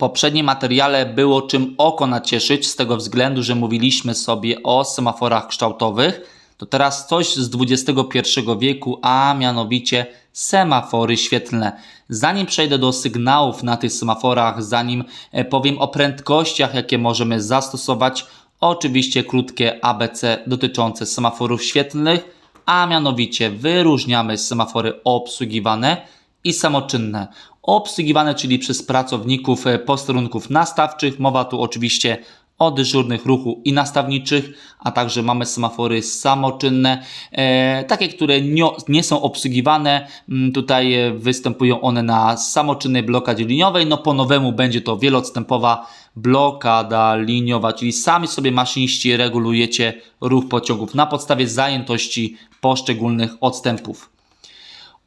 poprzednim materiale było czym oko nacieszyć, z tego względu, że mówiliśmy sobie o semaforach kształtowych, to teraz coś z XXI wieku, a mianowicie semafory świetlne. Zanim przejdę do sygnałów na tych semaforach, zanim e, powiem o prędkościach, jakie możemy zastosować, oczywiście krótkie ABC dotyczące semaforów świetlnych, a mianowicie wyróżniamy semafory obsługiwane i samoczynne. Obsługiwane, czyli przez pracowników e, posterunków nastawczych. Mowa tu oczywiście o dyżurnych ruchu i nastawniczych, a także mamy semafory samoczynne, e, takie, które nie, nie są obsługiwane. Mm, Tutaj e, występują one na samoczynnej blokadzie liniowej. No po nowemu będzie to wieloodstępowa blokada liniowa, czyli sami sobie maszyniści regulujecie ruch pociągów na podstawie zajętości poszczególnych odstępów.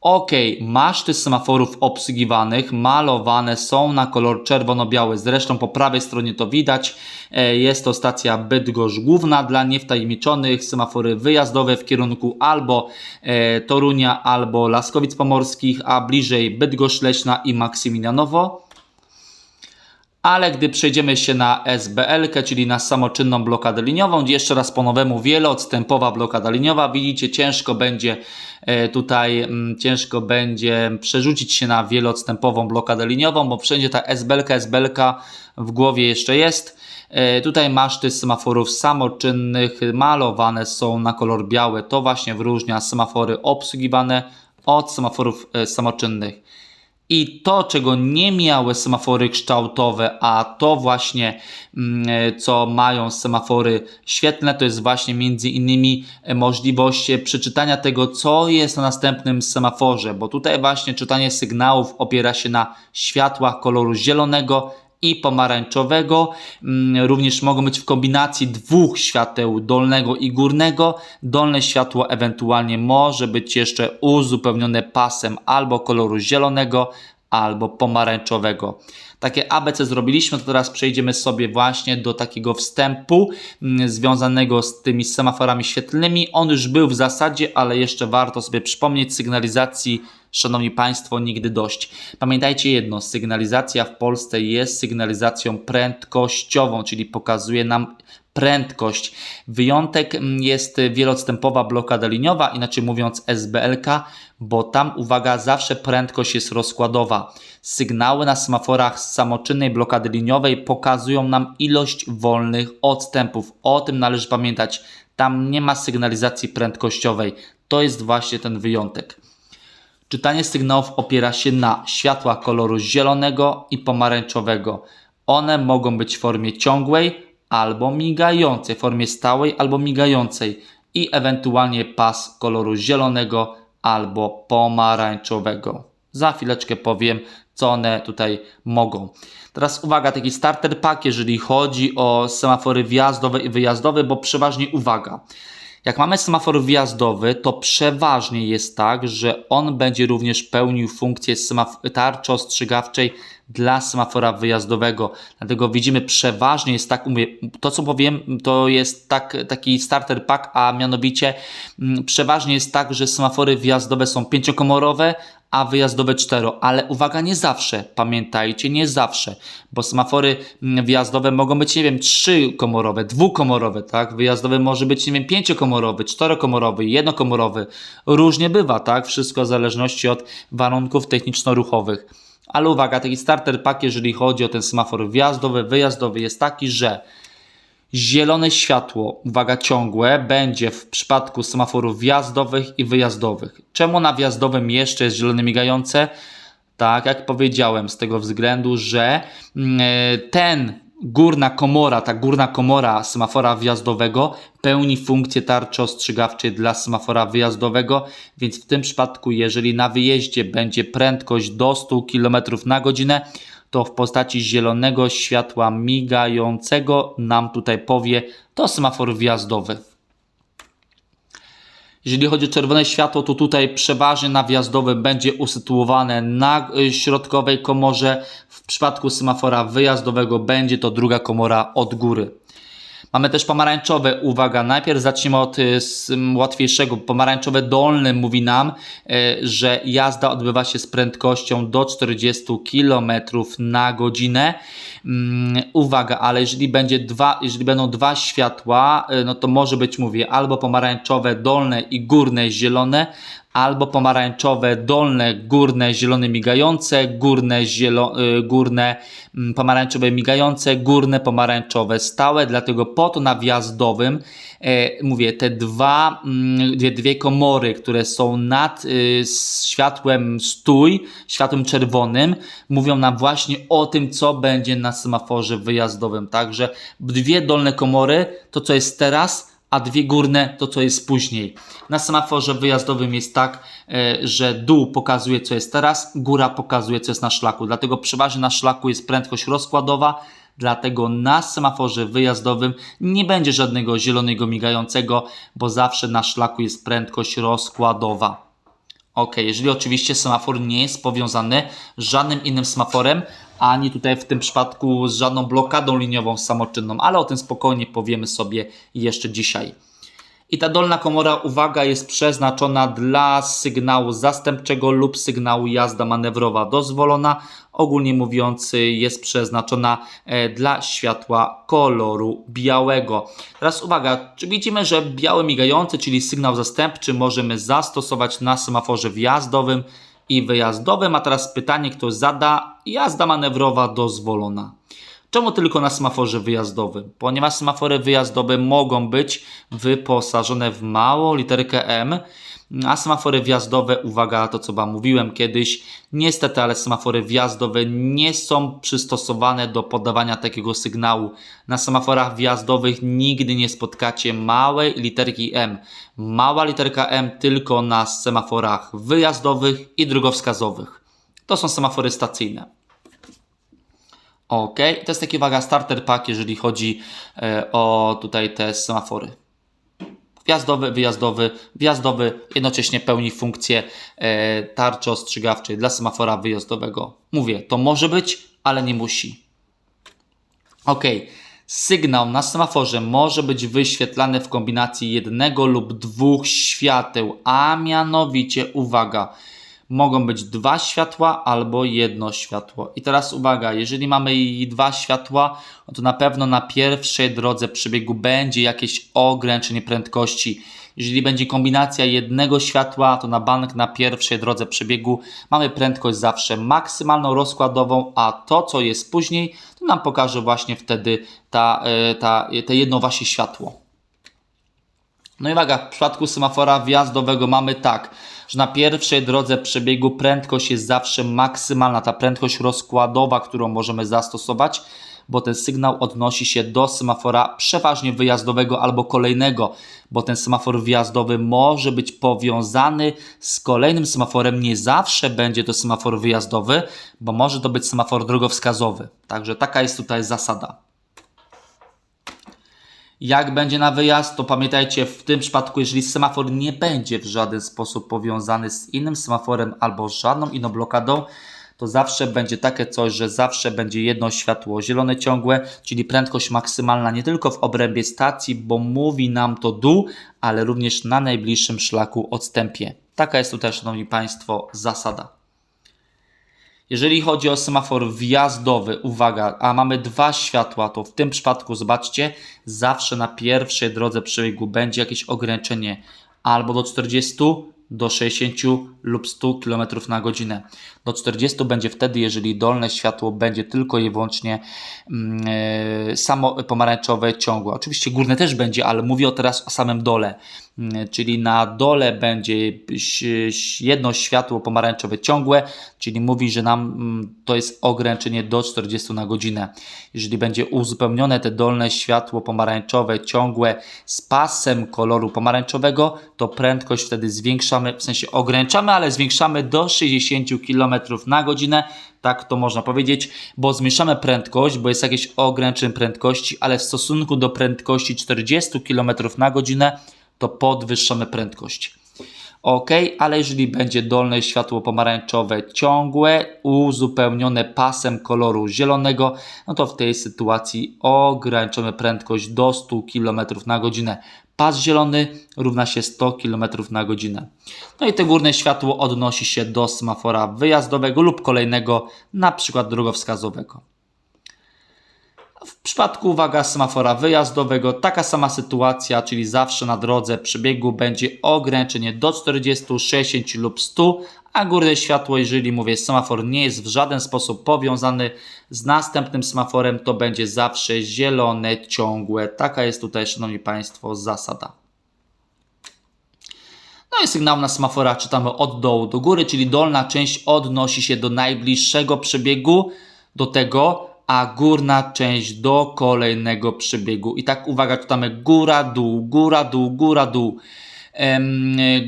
Ok, maszty semaforów obsługiwanych malowane są na kolor czerwono-biały. Zresztą po prawej stronie to widać. E, Jest to stacja Bydgoszcz Główna dla niewtajemniczonych. Semafory wyjazdowe w kierunku albo e, Torunia, albo Laskowic Pomorskich, a bliżej Bydgoszcz Leśna i Maksymilianowo ale gdy przejdziemy się na SBL, czyli na samoczynną blokadę liniową, jeszcze raz po nowemu wieloodstępowa blokada liniowa, widzicie, ciężko będzie e, tutaj, mm, ciężko będzie przerzucić się na wieloodstępową blokadę liniową, bo wszędzie ta SBL, SBL w głowie jeszcze jest. E, Tutaj maszty semaforów samoczynnych malowane są na kolor biały. To właśnie wyróżnia semafory obsługiwane od semaforów e, samoczynnych. I to, czego nie miały semafory kształtowe, a to właśnie, mm, co mają semafory świetlne, to jest właśnie między innymi e, możliwość e, przeczytania tego, co jest na następnym semaforze, bo tutaj właśnie czytanie sygnałów opiera się na światłach koloru zielonego i pomarańczowego. Mm, Również mogą być w kombinacji dwóch świateł, dolnego i górnego. Dolne światło ewentualnie może być jeszcze uzupełnione pasem albo koloru zielonego, albo pomarańczowego. Takie ABC zrobiliśmy, to teraz przejdziemy sobie właśnie do takiego wstępu mm, związanego z tymi semaforami świetlnymi. On już był w zasadzie, ale jeszcze warto sobie przypomnieć sygnalizacji Szanowni Państwo, nigdy dość. Pamiętajcie jedno, sygnalizacja w Polsce jest sygnalizacją prędkościową, czyli pokazuje nam prędkość. Wyjątek mm, jest wieloodstępowa blokada liniowa, inaczej mówiąc SBLK, bo tam, uwaga, zawsze prędkość jest rozkładowa. Sygnały na semaforach z samoczynnej blokady liniowej pokazują nam ilość wolnych odstępów. O tym należy pamiętać. Tam nie ma sygnalizacji prędkościowej. To jest właśnie ten wyjątek. Czytanie sygnałów opiera się na światłach koloru zielonego i pomarańczowego. One mogą być w formie ciągłej albo migającej, w formie stałej albo migającej i ewentualnie pas koloru zielonego albo pomarańczowego. Za chwileczkę powiem, co one tutaj mogą. Teraz uwaga, taki starter pack, jeżeli chodzi o semafory wjazdowe i wyjazdowe, bo przeważnie uwaga. Jak mamy semafor wjazdowy, to przeważnie jest tak, że on będzie również pełnił funkcję tarczy ostrzegawczej dla semafora wyjazdowego. Dlatego widzimy przeważnie jest tak, mówię, to co powiem, to jest tak, taki starter pack, a mianowicie mm, przeważnie jest tak, że semafory wjazdowe są pięciokomorowe, a wyjazdowe cztero, ale uwaga, nie zawsze, pamiętajcie, nie zawsze, bo semafory mm, wjazdowe mogą być, nie wiem, trzykomorowe, dwukomorowe, tak, wyjazdowy może być, nie wiem, pięciokomorowy, czterokomorowy, jednokomorowy, różnie bywa, tak, wszystko w zależności od warunków techniczno-ruchowych. Ale uwaga, taki starter pack, jeżeli chodzi o ten semafor wjazdowy, wyjazdowy jest taki, że zielone światło, uwaga, ciągłe, będzie w przypadku semaforów wjazdowych i wyjazdowych. Czemu na wjazdowym jeszcze jest zielone migające? Tak, jak powiedziałem, z tego względu, że mm, e, ten górna komora, ta górna komora semafora wjazdowego pełni funkcję tarczy ostrzegawczej dla semafora wyjazdowego, więc w tym przypadku, jeżeli na wyjeździe będzie prędkość do 100 km na godzinę, to w postaci zielonego światła migającego nam tutaj powie, to semafor wjazdowy. Jeżeli chodzi o czerwone światło, to tutaj przeważnie na wjazdowym będzie usytuowane na y, środkowej komorze. W przypadku semafora wyjazdowego będzie to druga komora od góry. Mamy też pomarańczowe, uwaga, najpierw zacznijmy od y, z, m, łatwiejszego. Pomarańczowe dolne mówi nam, y, że jazda odbywa się z prędkością do 40 km na godzinę. Mm, uwaga, ale jeżeli, będzie dwa, jeżeli będą dwa światła, y, no to może być, mówię, albo pomarańczowe dolne i górne zielone, albo pomarańczowe dolne, górne, zielone migające, górne, zielo, y, górne mm, pomarańczowe migające, górne pomarańczowe stałe, dlatego po to na wjazdowym e, mówię, te dwa, mm, dwie, dwie komory, które są nad y, światłem stój, światłem czerwonym, mówią nam właśnie o tym, co będzie na semaforze wyjazdowym. Także dwie dolne komory, to co jest teraz, a dwie górne to co jest później. Na semaforze wyjazdowym jest tak, e, że dół pokazuje co jest teraz, góra pokazuje co jest na szlaku. Dlatego przeważnie na szlaku jest prędkość rozkładowa, dlatego na semaforze wyjazdowym nie będzie żadnego zielonego migającego, bo zawsze na szlaku jest prędkość rozkładowa. Ok, jeżeli oczywiście semafor nie jest powiązany z żadnym innym semaforem, ani tutaj w tym przypadku z żadną blokadą liniową samoczynną, ale o tym spokojnie powiemy sobie jeszcze dzisiaj. I ta dolna komora, uwaga, jest przeznaczona dla sygnału zastępczego lub sygnału jazda manewrowa dozwolona. Ogólnie mówiąc, jest przeznaczona e, dla światła koloru białego. Teraz uwaga, czy widzimy, że biały migający, czyli sygnał zastępczy, możemy zastosować na semaforze wjazdowym i wyjazdowym. A teraz pytanie, kto zada, jazda manewrowa dozwolona. Czemu tylko na semaforze wyjazdowym? Ponieważ semafory wyjazdowe mogą być wyposażone w małą literkę M, a semafory wjazdowe, uwaga, to co Wam mówiłem kiedyś, niestety, ale semafory wjazdowe nie są przystosowane do podawania takiego sygnału. Na semaforach wjazdowych nigdy nie spotkacie małej literki M. Mała literka M tylko na semaforach wyjazdowych i drogowskazowych. To są semafory stacyjne. Ok, to jest taki uwaga starter pack, jeżeli chodzi e, o tutaj te semafory. Wjazdowy, wyjazdowy, wjazdowy jednocześnie pełni funkcję e, tarczy ostrzegawczej dla semafora wyjazdowego. Mówię, to może być, ale nie musi. Ok, sygnał na semaforze może być wyświetlany w kombinacji jednego lub dwóch świateł, a mianowicie, uwaga, mogą być dwa światła albo jedno światło. I teraz uwaga, jeżeli mamy dwa światła, to na pewno na pierwszej drodze przebiegu będzie jakieś ograniczenie prędkości. Jeżeli będzie kombinacja jednego światła, to na bank na pierwszej drodze przebiegu mamy prędkość zawsze maksymalną rozkładową, a to co jest później, to nam pokaże właśnie wtedy ta, e, ta, te jedno właśnie światło. No i uwaga, w przypadku semafora wjazdowego mamy tak, że na pierwszej drodze przebiegu prędkość jest zawsze maksymalna, ta prędkość rozkładowa, którą możemy zastosować, bo ten sygnał odnosi się do semafora przeważnie wyjazdowego albo kolejnego, bo ten semafor wjazdowy może być powiązany z kolejnym semaforem. Nie zawsze będzie to semafor wyjazdowy, bo może to być semafor drogowskazowy. Także taka jest tutaj zasada. Jak będzie na wyjazd, to pamiętajcie, w tym przypadku, jeżeli semafor nie będzie w żaden sposób powiązany z innym semaforem albo żadną inną blokadą, to zawsze będzie takie coś, że zawsze będzie jedno światło zielone ciągłe, czyli prędkość maksymalna nie tylko w obrębie stacji, bo mówi nam to dół, ale również na najbliższym szlaku odstępie. Taka jest tutaj, Szanowni Państwo, zasada. Jeżeli chodzi o semafor wjazdowy, uwaga, a mamy dwa światła, to w tym przypadku zobaczcie, zawsze na pierwszej drodze przebiegu będzie jakieś ograniczenie albo do 40, do 60 lub 100 km na godzinę. Do 40 będzie wtedy, jeżeli dolne światło będzie tylko i wyłącznie mm, e, samo pomarańczowe ciągłe. Oczywiście górne też będzie, ale mówię teraz o samym dole. Mm, Czyli na dole będzie jedno światło pomarańczowe ciągłe, czyli mówi, że nam mm, to jest ograniczenie do 40 na godzinę. Jeżeli będzie uzupełnione te dolne światło pomarańczowe ciągłe z pasem koloru pomarańczowego, to prędkość wtedy zwiększamy, w sensie ograniczamy, ale zwiększamy do 60 km na godzinę. Tak to można powiedzieć, bo zmniejszamy prędkość, bo jest jakieś ograniczenie prędkości, ale w stosunku do prędkości 40 km na godzinę to podwyższamy prędkość. ok, ale jeżeli będzie dolne światło pomarańczowe ciągłe, uzupełnione pasem koloru zielonego, no to w tej sytuacji ograniczamy prędkość do 100 km na godzinę. Pas zielony równa się 100 km na godzinę. No i te górne światło odnosi się do semafora wyjazdowego lub kolejnego, na przykład drogowskazowego. W przypadku, uwaga, semafora wyjazdowego, taka sama sytuacja, czyli zawsze na drodze przebiegu będzie ograniczenie do 40, 60 lub 100, a górne światło, jeżeli mówię, semafor nie jest w żaden sposób powiązany z następnym semaforem, to będzie zawsze zielone, ciągłe. Taka jest tutaj, Szanowni Państwo, zasada. No i sygnał na semaforach czytamy od dołu do góry, czyli dolna część odnosi się do najbliższego przebiegu, do tego, a górna część do kolejnego przebiegu. I tak uwaga, czytamy góra, dół, góra, dół, góra, dół.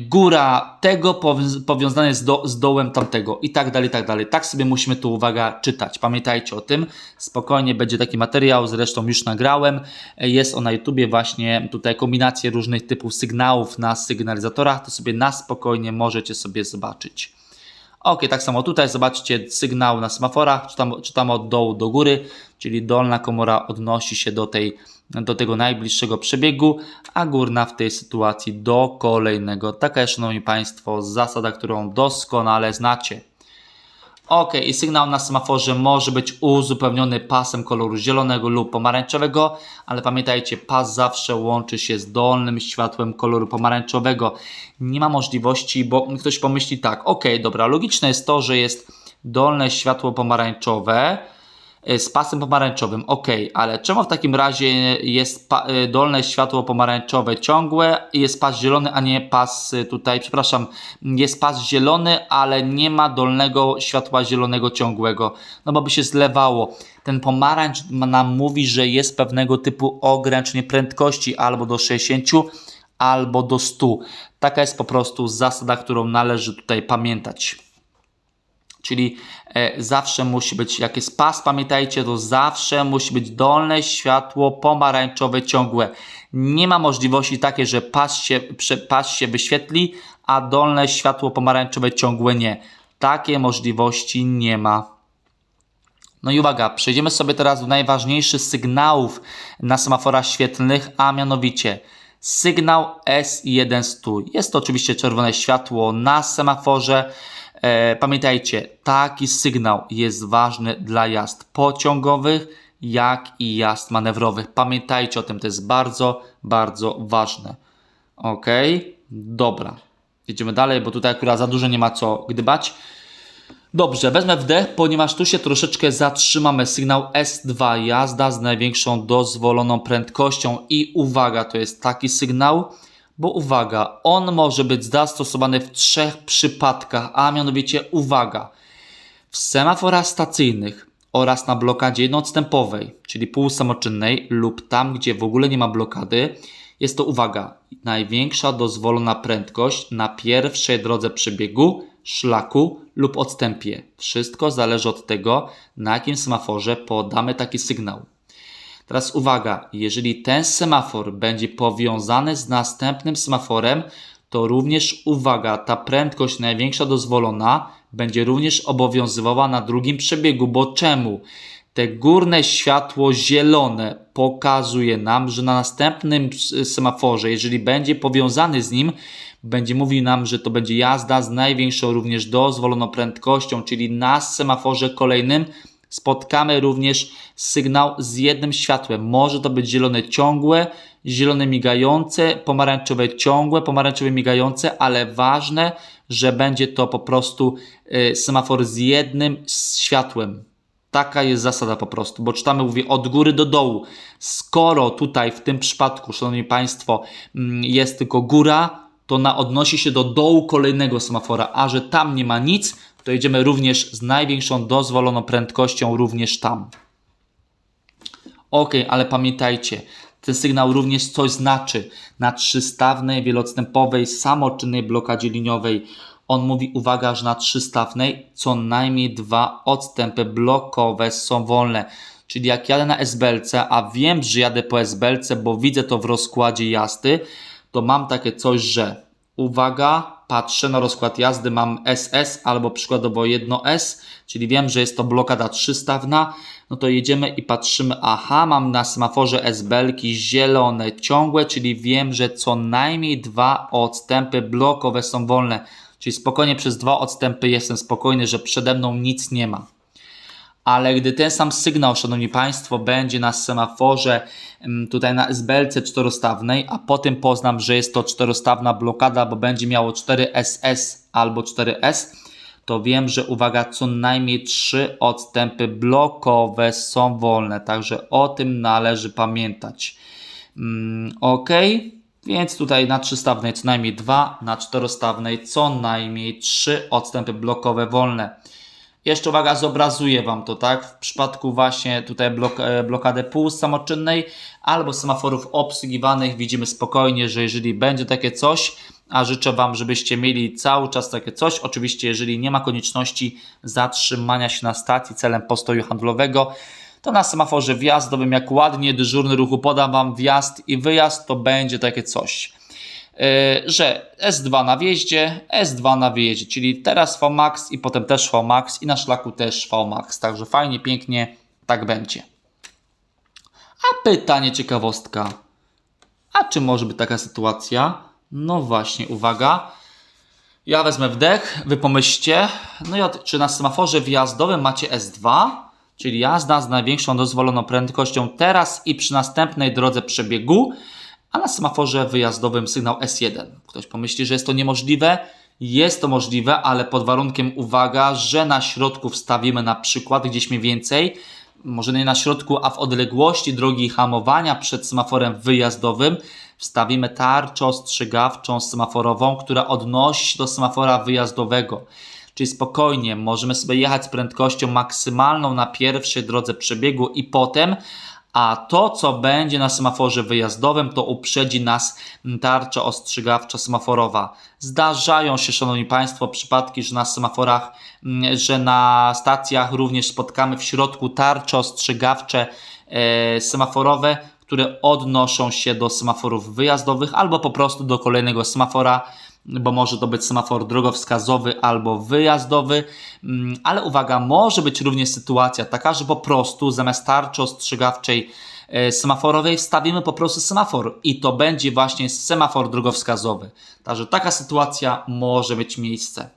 Góra tego powią- powiązane z, do, z dołem tamtego i tak dalej, tak dalej. Tak sobie musimy tu uwaga czytać. Pamiętajcie o tym. Spokojnie będzie taki materiał, zresztą już nagrałem. Jest on na YouTubie właśnie tutaj kombinacje różnych typów sygnałów na sygnalizatorach. To sobie na spokojnie możecie sobie zobaczyć. Ok, tak samo tutaj zobaczcie sygnał na semaforach, czytamy, czytamy od dołu do góry, czyli dolna komora odnosi się do, tej, do tego najbliższego przebiegu, a górna w tej sytuacji do kolejnego. Taka jest, Szanowni Państwo, zasada, którą doskonale znacie. Ok, i sygnał na semaforze może być uzupełniony pasem koloru zielonego lub pomarańczowego, ale pamiętajcie, pas zawsze łączy się z dolnym światłem koloru pomarańczowego. Nie ma możliwości, bo ktoś pomyśli tak, ok, dobra, logiczne jest to, że jest dolne światło pomarańczowe, z pasem pomarańczowym, ok, ale czemu w takim razie jest y, dolne światło pomarańczowe ciągłe jest pas zielony, a nie pas y, tutaj, przepraszam, jest pas zielony, ale nie ma dolnego światła zielonego ciągłego, no bo by się zlewało. Ten pomarańcz nam mówi, że jest pewnego typu ograniczenie prędkości albo do 60, albo do 100. Taka jest po prostu zasada, którą należy tutaj pamiętać. Czyli e, zawsze musi być, jak jest pas, pamiętajcie, to zawsze musi być dolne światło pomarańczowe ciągłe. Nie ma możliwości takiej, że pas się, pas się wyświetli, a dolne światło pomarańczowe ciągłe nie. Takie możliwości nie ma. No i uwaga, przejdziemy sobie teraz do najważniejszych sygnałów na semaforach świetlnych, a mianowicie sygnał S100. Jest to oczywiście czerwone światło na semaforze. E, pamiętajcie, taki sygnał jest ważny dla jazd pociągowych, jak i jazd manewrowych. Pamiętajcie o tym, to jest bardzo, bardzo ważne. Ok, dobra. Jedziemy dalej, bo tutaj akurat za dużo nie ma co gdybać. Dobrze, wezmę wdech, ponieważ tu się troszeczkę zatrzymamy. Sygnał S2, jazda z największą dozwoloną prędkością. I uwaga, to jest taki sygnał, bo uwaga, on może być zastosowany w trzech przypadkach, a mianowicie uwaga, w semaforach stacyjnych oraz na blokadzie jednoodstępowej, czyli półsamoczynnej lub tam, gdzie w ogóle nie ma blokady, jest to uwaga, największa dozwolona prędkość na pierwszej drodze przebiegu, szlaku lub odstępie. Wszystko zależy od tego, na jakim semaforze podamy taki sygnał. Teraz uwaga, jeżeli ten semafor będzie powiązany z następnym semaforem, to również uwaga, ta prędkość największa dozwolona będzie również obowiązywała na drugim przebiegu, bo czemu? Te górne światło zielone pokazuje nam, że na następnym semaforze, jeżeli będzie powiązany z nim, będzie mówił nam, że to będzie jazda z największą również dozwoloną prędkością, czyli na semaforze kolejnym spotkamy również sygnał z jednym światłem. Może to być zielone ciągłe, zielone migające, pomarańczowe ciągłe, pomarańczowe migające, ale ważne, że będzie to po prostu y, semafor z jednym światłem. Taka jest zasada po prostu, bo czytamy, mówię, od góry do dołu. Skoro tutaj w tym przypadku, Szanowni Państwo, mm, jest tylko góra, to na odnosi się do dołu kolejnego semafora, a że tam nie ma nic, to jedziemy również z największą dozwoloną prędkością również tam. Ok, ale pamiętajcie, ten sygnał również coś znaczy. Na trzystawnej, wieloodstępowej, samoczynnej blokadzie liniowej on mówi, uwaga, że na trzystawnej co najmniej dwa odstępy blokowe są wolne. Czyli jak jadę na SBLC, a wiem, że jadę po SBLC, bo widzę to w rozkładzie jazdy, to mam takie coś, że uwaga, patrzę na rozkład jazdy, mam SS albo przykładowo 1S, czyli wiem, że jest to blokada trzystawna, no to jedziemy i patrzymy, aha, mam na semaforze SBL-ki zielone ciągłe, czyli wiem, że co najmniej dwa odstępy blokowe są wolne, czyli spokojnie przez dwa odstępy jestem spokojny, że przede mną nic nie ma ale gdy ten sam sygnał, szanowni państwo, będzie na semaforze mm, tutaj na SBLC czterostawnej, a potem poznam, że jest to czterostawna blokada, bo będzie miało 4SS albo 4S, to wiem, że uwaga, co najmniej trzy odstępy blokowe są wolne, także o tym należy pamiętać. Mm, ok, więc tutaj na trzystawnej co najmniej dwa, na czterostawnej co najmniej trzy odstępy blokowe wolne. Jeszcze uwaga, zobrazuję Wam to, tak? W przypadku właśnie tutaj blok, e, blokady półsamoczynnej albo semaforów obsługiwanych widzimy spokojnie, że jeżeli będzie takie coś, a życzę Wam, żebyście mieli cały czas takie coś, oczywiście jeżeli nie ma konieczności zatrzymania się na stacji celem postoju handlowego, to na semaforze wjazdowym, jak ładnie dyżurny ruchu podam Wam wjazd i wyjazd, to będzie takie coś. E, że S2 na wjeździe, S2 na wyjeździe, czyli teraz Vmax i potem też Vmax i na szlaku też Vmax. Także fajnie, pięknie, tak będzie. A pytanie, ciekawostka. A czy może być taka sytuacja? No właśnie, uwaga. Ja wezmę wdech, wy pomyślcie, no i od, czy na semaforze wjazdowym macie S2, czyli jazda z największą dozwoloną prędkością teraz i przy następnej drodze przebiegu, a na semaforze wyjazdowym sygnał S1. Ktoś pomyśli, że jest to niemożliwe. Jest to możliwe, ale pod warunkiem uwaga, że na środku wstawimy na przykład gdzieś mniej więcej, może nie na środku, a w odległości drogi hamowania przed semaforem wyjazdowym wstawimy tarczę ostrzegawczą semaforową, która odnosi się do semafora wyjazdowego. Czyli spokojnie możemy sobie jechać z prędkością maksymalną na pierwszej drodze przebiegu i potem a to, co będzie na semaforze wyjazdowym, to uprzedzi nas tarcza ostrzegawcza semaforowa. Zdarzają się, Szanowni Państwo, przypadki, że na semaforach, że na stacjach również spotkamy w środku tarcze ostrzegawcze e, semaforowe, które odnoszą się do semaforów wyjazdowych albo po prostu do kolejnego semafora bo może to być semafor drogowskazowy albo wyjazdowy, mm, ale uwaga, może być również sytuacja taka, że po prostu zamiast tarczy ostrzegawczej e, semaforowej wstawimy po prostu semafor i to będzie właśnie semafor drogowskazowy. Także taka sytuacja może mieć miejsce.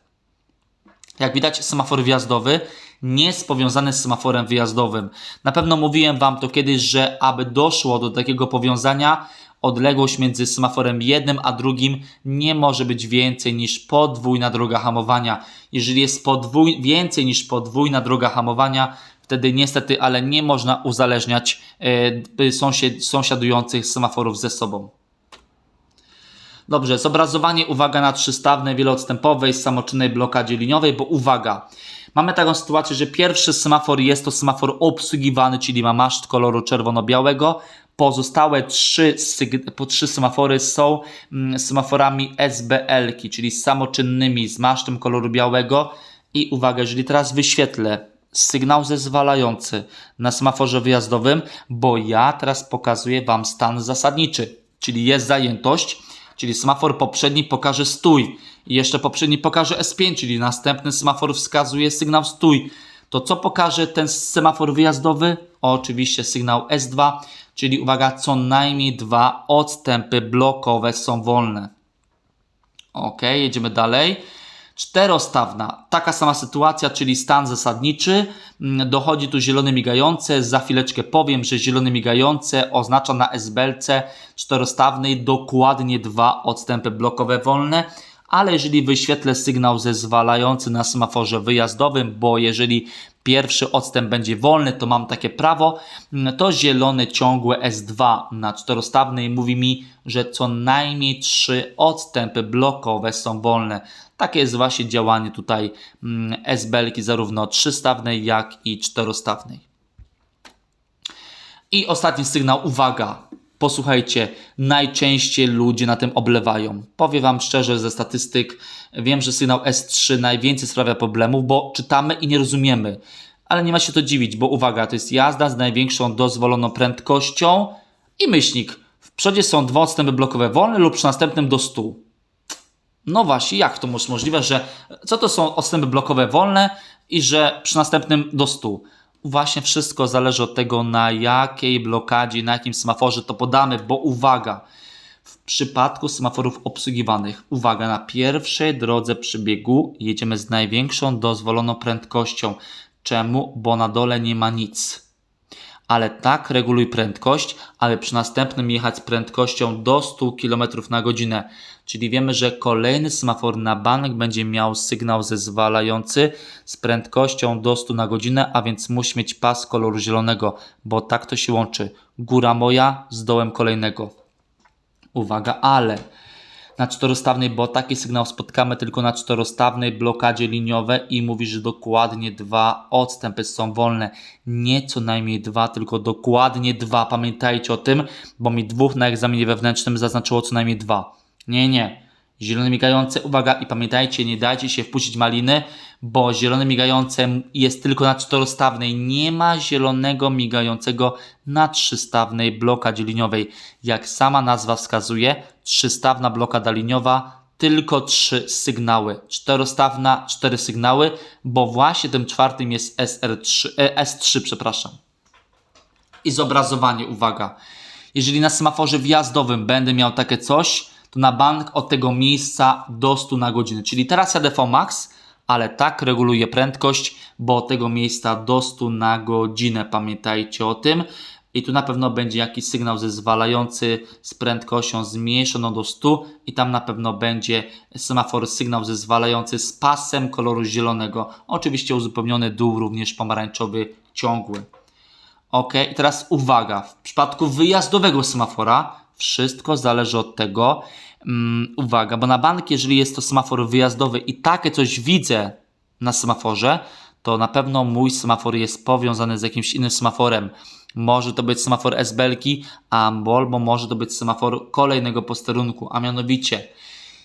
Jak widać, semafor wjazdowy nie jest powiązany z semaforem wyjazdowym. Na pewno mówiłem Wam to kiedyś, że aby doszło do takiego powiązania, odległość między semaforem jednym a drugim nie może być więcej niż podwójna droga hamowania. Jeżeli jest podwój, więcej niż podwójna droga hamowania, wtedy niestety, ale nie można uzależniać e, sąsiad, sąsiadujących semaforów ze sobą. Dobrze, zobrazowanie, uwaga na trzystawnej wieloodstępowej samoczynnej blokadzie liniowej, bo uwaga, mamy taką sytuację, że pierwszy semafor jest to semafor obsługiwany, czyli ma maszt koloru czerwono-białego, Pozostałe trzy, po trzy semafory są mm, semaforami SBL, czyli samoczynnymi z masztem koloru białego. I uwaga, jeżeli teraz wyświetlę sygnał zezwalający na semaforze wyjazdowym, bo ja teraz pokazuję Wam stan zasadniczy, czyli jest zajętość, czyli semafor poprzedni pokaże stój i jeszcze poprzedni pokaże S5, czyli następny semafor wskazuje sygnał stój. To co pokaże ten semafor wyjazdowy? Oczywiście sygnał S2, czyli uwaga, co najmniej dwa odstępy blokowe są wolne. Ok, jedziemy dalej. Czterostawna, taka sama sytuacja, czyli stan zasadniczy. Mm, dochodzi tu zielone migające. Za chwileczkę powiem, że zielone migające oznacza na SBLC czterostawnej dokładnie dwa odstępy blokowe wolne ale jeżeli wyświetlę sygnał zezwalający na semaforze wyjazdowym, bo jeżeli pierwszy odstęp będzie wolny, to mam takie prawo, to zielone ciągłe S2 na czterostawnej mówi mi, że co najmniej trzy odstępy blokowe są wolne. Takie jest właśnie działanie tutaj mm, SBL-ki zarówno trzystawnej, jak i czterostawnej. I ostatni sygnał, uwaga, Posłuchajcie, najczęściej ludzie na tym oblewają. Powiem Wam szczerze ze statystyk, wiem, że sygnał S3 najwięcej sprawia problemów, bo czytamy i nie rozumiemy. Ale nie ma się to dziwić, bo uwaga, to jest jazda z największą dozwoloną prędkością i myślnik. W przodzie są dwa odstępy blokowe wolne lub przy następnym do 100. No właśnie, jak to możliwe, że co to są odstępy blokowe wolne i że przy następnym do 100? Właśnie wszystko zależy od tego, na jakiej blokadzie, na jakim semaforze to podamy, bo uwaga, w przypadku semaforów obsługiwanych, uwaga, na pierwszej drodze przebiegu jedziemy z największą dozwoloną prędkością. Czemu? Bo na dole nie ma nic ale tak reguluj prędkość, aby przy następnym jechać z prędkością do 100 km na godzinę. Czyli wiemy, że kolejny semafor na bank będzie miał sygnał zezwalający z prędkością do 100 na godzinę, a więc musi mieć pas koloru zielonego, bo tak to się łączy. Góra moja z dołem kolejnego. Uwaga, ale na czterostawnej, bo taki sygnał spotkamy tylko na czterostawnej blokadzie liniowej i mówi, że dokładnie dwa odstępy są wolne. Nie co najmniej dwa, tylko dokładnie dwa. Pamiętajcie o tym, bo mi dwóch na egzaminie wewnętrznym zaznaczyło co najmniej dwa. Nie, nie. Zielone migające, uwaga i pamiętajcie, nie dajcie się wpuścić maliny, bo zielone migające jest tylko na czterostawnej. Nie ma zielonego migającego na trzystawnej blokadzie liniowej. Jak sama nazwa wskazuje, trzystawna blokada liniowa, tylko trzy sygnały. Czterostawna, cztery sygnały, bo właśnie tym czwartym jest SR3, e, S3, przepraszam. I zobrazowanie, uwaga. Jeżeli na semaforze wjazdowym będę miał takie coś, to na bank od tego miejsca do 100 na godzinę. Czyli teraz jadę Max, ale tak reguluję prędkość, bo od tego miejsca do 100 na godzinę. Pamiętajcie o tym. I tu na pewno będzie jakiś sygnał zezwalający z prędkością zmniejszoną do 100 i tam na pewno będzie semafor sygnał zezwalający z pasem koloru zielonego. Oczywiście uzupełniony dół również pomarańczowy ciągły. Ok, i teraz uwaga, w przypadku wyjazdowego semafora wszystko zależy od tego, um, uwaga, bo na bank, jeżeli jest to semafor wyjazdowy i takie coś widzę na semaforze, to na pewno mój semafor jest powiązany z jakimś innym semaforem. Może to być semafor S-belki, albo może to być semafor kolejnego posterunku, a mianowicie,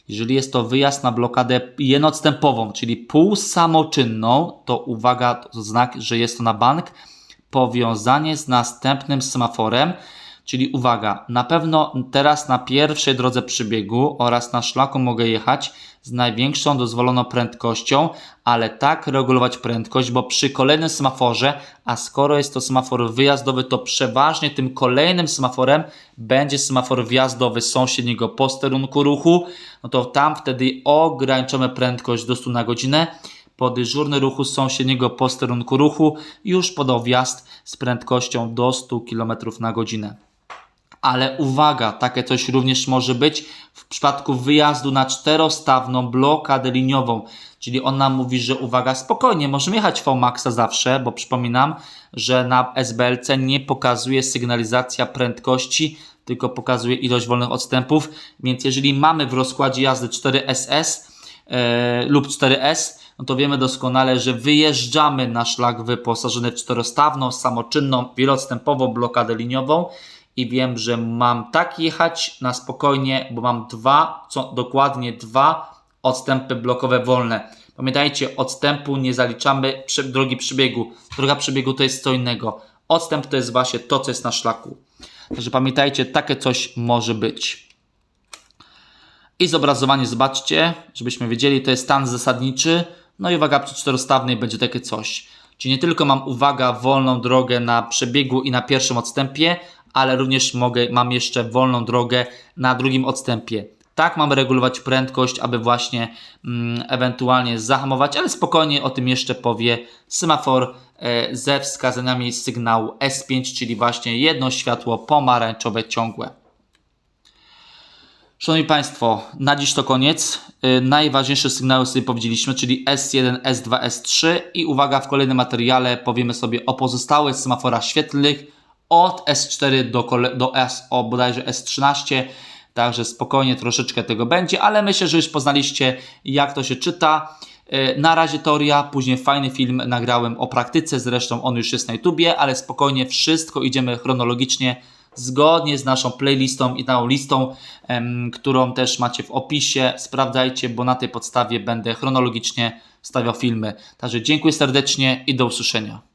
jeżeli jest to wyjazd na blokadę jednoodstępową, czyli półsamoczynną, to uwaga, to znak, że jest to na bank, powiązanie z następnym semaforem, Czyli uwaga, na pewno teraz na pierwszej drodze przybiegu oraz na szlaku mogę jechać z największą dozwoloną prędkością, ale tak regulować prędkość, bo przy kolejnym semaforze, a skoro jest to semafor wyjazdowy, to przeważnie tym kolejnym semaforem będzie semafor wjazdowy sąsiedniego posterunku ruchu, no to tam wtedy ograniczamy prędkość do 100 na godzinę po dyżurny ruchu sąsiedniego posterunku ruchu już podał wjazd z prędkością do 100 km na godzinę. Ale uwaga, takie coś również może być w przypadku wyjazdu na czterostawną blokadę liniową. Czyli ona mówi, że uwaga, spokojnie, możemy jechać VMAXa zawsze, bo przypominam, że na SBLC nie pokazuje sygnalizacja prędkości, tylko pokazuje ilość wolnych odstępów. Więc jeżeli mamy w rozkładzie jazdy 4SS e, lub 4S, no to wiemy doskonale, że wyjeżdżamy na szlak wyposażony w czterostawną, samoczynną, wieloodstępową blokadę liniową i wiem, że mam tak jechać na spokojnie, bo mam dwa, co, dokładnie dwa odstępy blokowe wolne. Pamiętajcie, odstępu nie zaliczamy przy, drogi przebiegu. Droga przebiegu to jest co innego. Odstęp to jest właśnie to, co jest na szlaku. Także pamiętajcie, takie coś może być. I zobrazowanie, zobaczcie, żebyśmy wiedzieli, to jest stan zasadniczy. No i uwaga, przy czterostawnej będzie takie coś. Czyli nie tylko mam uwaga wolną drogę na przebiegu i na pierwszym odstępie, ale również mogę, mam jeszcze wolną drogę na drugim odstępie. Tak mamy regulować prędkość, aby właśnie mm, ewentualnie zahamować, ale spokojnie o tym jeszcze powie semafor e, ze wskazaniami sygnału S5, czyli właśnie jedno światło pomarańczowe ciągłe. Szanowni Państwo, na dziś to koniec. E, najważniejsze sygnały sobie powiedzieliśmy, czyli S1, S2, S3 i uwaga, w kolejnym materiale powiemy sobie o pozostałych semaforach świetlnych, od S4 do, do S, o bodajże S13. Także spokojnie troszeczkę tego będzie, ale myślę, że już poznaliście jak to się czyta. E, na razie teoria, później fajny film nagrałem o praktyce, zresztą on już jest na YouTubie, ale spokojnie wszystko idziemy chronologicznie, zgodnie z naszą playlistą i tą listą, którą też macie w opisie. Sprawdzajcie, bo na tej podstawie będę chronologicznie stawiał filmy. Także dziękuję serdecznie i do usłyszenia.